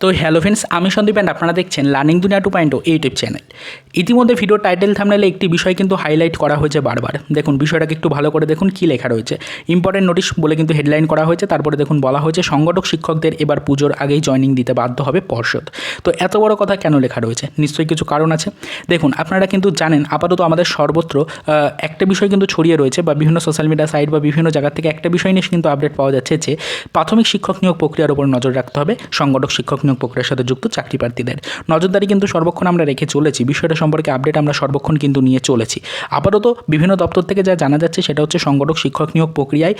তো hello friends আমি Sandeep and আপনারা দেখছেন learning Duniya two point YouTube channel ইতিমধ্যে ভিডিও টাইটেল থামনেলে একটি বিষয় কিন্তু হাইলাইট করা হয়েছে বারবার। দেখুন, বিষয়টাকে একটু ভালো করে দেখুন, কী লেখা রয়েছে। ইম্পর্টেন্ট নোটিশ বলে কিন্তু হেডলাইন করা হয়েছে, তারপরে দেখুন বলা হয়েছে, সংগঠক শিক্ষকদের এবার পুজোর আগেই জয়নিং দিতে বাধ্য হবে পর্ষদ। তো এত বড় কথা কেন লেখা রয়েছে? নিশ্চয়ই কিছু কারণ আছে। দেখুন, আপনারা কিন্তু জানেন, আপাতত আমাদের সর্বত্র একটা বিষয় কিন্তু ছড়িয়ে রয়েছে বা বিভিন্ন সোশ্যাল মিডিয়া সাইট বা বিভিন্ন জায়গা থেকে একটা বিষয় নিয়ে কিন্তু আপডেট পাওয়া যাচ্ছে যে, প্রাথমিক শিক্ষক নিয়োগ প্রক্রিয়ার উপর নজর রাখতে হবে, সংগঠক শিক্ষক নিয়োগ প্রক্রিয়ার সাথে যুক্ত চাকরি প্রার্থীদের নজরদারি কিন্তু সর্বক্ষণ আমরা রেখে চলেছি। বিষয়টা সম্পর্কে আপডেট আমরা সর্বক্ষণ কিন্তু নিয়ে চলেছি। আপাতত বিভিন্ন দপ্তর থেকে যা জানা যাচ্ছে সেটা হচ্ছে সংগঠক শিক্ষক নিয়োগ প্রক্রিয়ায়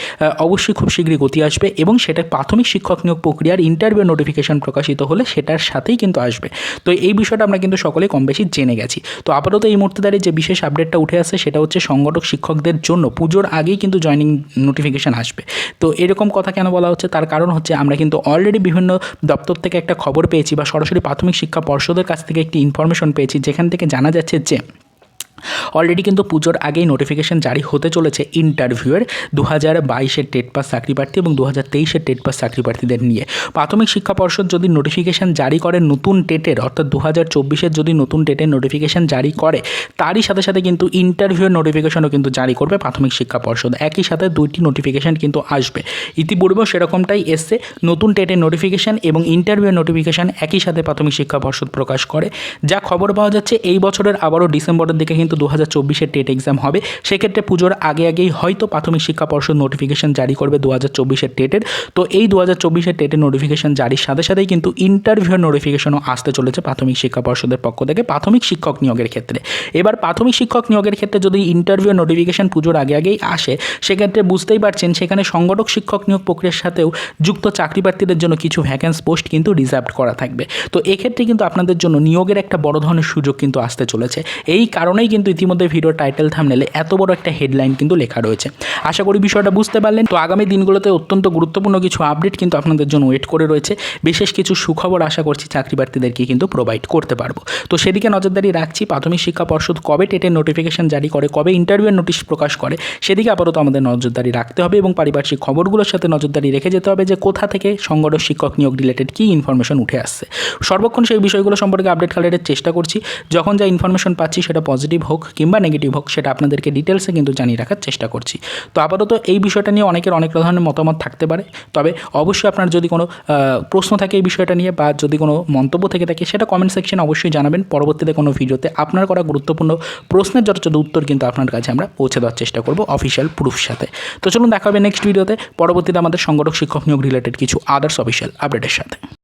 অবশ্যই খুব শীঘ্রই গতি আসবে এবং সেটা প্রাথমিক শিক্ষক নিয়োগ প্রক্রিয়ার ইন্টারভিউ নোটিফিকেশন প্রকাশিত হলে সেটার সাথেই কিন্তু আসবে। তো এই বিষয়টা আমরা কিন্তু সকলে কম বেশি জেনে গেছি। তো আপাতত এই মুহূর্তে দাঁড়িয়ে যে বিশেষ আপডেটটা উঠে আসছে সেটা হচ্ছে সংগঠক শিক্ষকদের জন্য পুজোর আগেই কিন্তু জয়নিং নোটিফিকেশান আসবে। তো এরকম কথা কেন বলা হচ্ছে? তার কারণ হচ্ছে আমরা কিন্তু অলরেডি বিভিন্ন দপ্তর থেকে একটা খবর পেয়েছি বা সরাসরি প্রাথমিক শিক্ষা পর্ষদের কাছ থেকে একটি ইনফরমেশন পেয়েছি, যেখান থেকে জানা যাচ্ছে যে অলরেডি কিন্তু পুজোর আগেই নোটিফিকেশন জারি হতে চলেছে ইন্টারভিউয়ের দু হাজার বাইশের টেট পাস চাকরি প্রার্থী এবং দু হাজার তেইশের টেট পাস চাকরি প্রার্থীদের নিয়ে। প্রাথমিক শিক্ষা পর্ষদ যদি নোটিফিকেশন জারি করে নতুন টেটের অর্থাৎ দু হাজার চব্বিশের যদি নতুন টেটের নোটিফিকেশন জারি করে, তারই সাথে সাথে কিন্তু ইন্টারভিউয়ের নোটিফিকেশনও কিন্তু জারি করবে প্রাথমিক শিক্ষা পর্ষদ। একই সাথে দুইটি নোটিফিকেশন কিন্তু আসবে। ইতিপূর্বেও সেরকমটাই এসছে। নতুন টেটের নোটিফিকেশন এবং ইন্টারভিউয়ের নোটিফিকেশন একই সাথে প্রাথমিক শিক্ষা পর্ষদ প্রকাশ করে। যা খবর পাওয়া যাচ্ছে এই বছরের আবারও ডিসেম্বরের দিকে কিন্তু দু হাজার চব্বিশের টেট এক্সাম হবে। সেক্ষেত্রে পুজোর আগে আগেই হয়তো প্রাথমিক শিক্ষা পর্ষদ নোটিফিকেশন জারি করবে দু হাজার চব্বিশের টেটের। তো এই দু হাজার চব্বিশের টেটের নোটিফিকেশন জারির সাথে সাথেই কিন্তু ইন্টারভিউয়ের নোটিফিকেশনও আসতে চলেছে প্রাথমিক শিক্ষা পর্ষদের পক্ষ থেকে প্রাথমিক শিক্ষক নিয়োগের ক্ষেত্রে। এবার প্রাথমিক শিক্ষক নিয়োগের ক্ষেত্রে যদি ইন্টারভিউ নোটিফিকেশন পুজোর আগে আগেই আসে, সেক্ষেত্রে বুঝতেই পারছেন সেখানে সংগঠক শিক্ষক নিয়োগ প্রক্রিয়ার সাথেও যুক্ত চাকরি প্রার্থীদের জন্য কিছু ভ্যাকেন্স পোস্ট কিন্তু রিজার্ভ করা থাকবে। তো এক্ষেত্রে কিন্তু আপনাদের জন্য নিয়োগের একটা বড় ধরনের সুযোগ কিন্তু আসতে চলেছে। এই কারণেই কিন্তু ইতিমধ্যে ভিডিও টাইটেল থামনেলে এত বড় একটা হেডলাইন কিন্তু লেখা রয়েছে। আশা করি বিষয়টা বুঝতে পারলেন। তো আগামী দিনগুলোতে অত্যন্ত গুরুত্বপূর্ণ কিছু আপডেট কিন্তু আপনাদের জন্য ওয়েট করে রয়েছে। বিশেষ কিছু সুখবর আশা করছি চাকরি প্রার্থীদেরকে কিন্তু প্রোভাইড করতে পারব। তো সেদিকে নজরদারি রাখছি। প্রাথমিক শিক্ষা পর্ষদ কবে টেটের নোটিফিকেশন জারি করে, কবে ইন্টারভিউয়ের নোটিশ প্রকাশ করে, সেদিকে আপাতত আমাদের নজরদারি রাখতে হবে এবং পারিপার্শ্বিক খবরগুলোর সাথে নজরদারি রেখে যেতে হবে যে কোথা থেকে সংগঠক শিক্ষক নিয়োগ রিলেটেড কী ইনফরমেশন উঠে আসছে। সর্বক্ষণ সেই বিষয়গুলো সম্পর্কে আপডেট কালেক্টের চেষ্টা করছি। যখন যা ইনফরমেশন পাচ্ছি সেটা পজিটিভ হোক কিংবা নেগেটিভ হোক, সেটা আপনাদেরকে ডিটেলসে কিন্তু জানিয়ে রাখার চেষ্টা করছি। তো আপাতত এই বিষয়টা নিয়ে অনেকের অনেক ধরনের মতামত থাকতে পারে। তবে অবশ্যই আপনার যদি কোনো প্রশ্ন থাকে এই বিষয়টা নিয়ে বা যদি কোনো মন্তব্য থেকে থাকে, সেটা কমেন্ট সেকশনে অবশ্যই জানাবেন। পরবর্তীতে কোনো ভিডিওতে আপনার করা গুরুত্বপূর্ণ প্রশ্নের যথাযথ উত্তর কিন্তু আপনার কাছে আমরা পৌঁছে দেওয়ার চেষ্টা করব অফিসিয়াল প্রুফ সাথে। তো চলুন দেখা হবে নেক্সট ভিডিওতে পরবর্তীতে আমাদের সংগঠক শিক্ষক নিয়োগ রিলেটেড কিছু আদার্স অফিসিয়াল আপডেটের সাথে।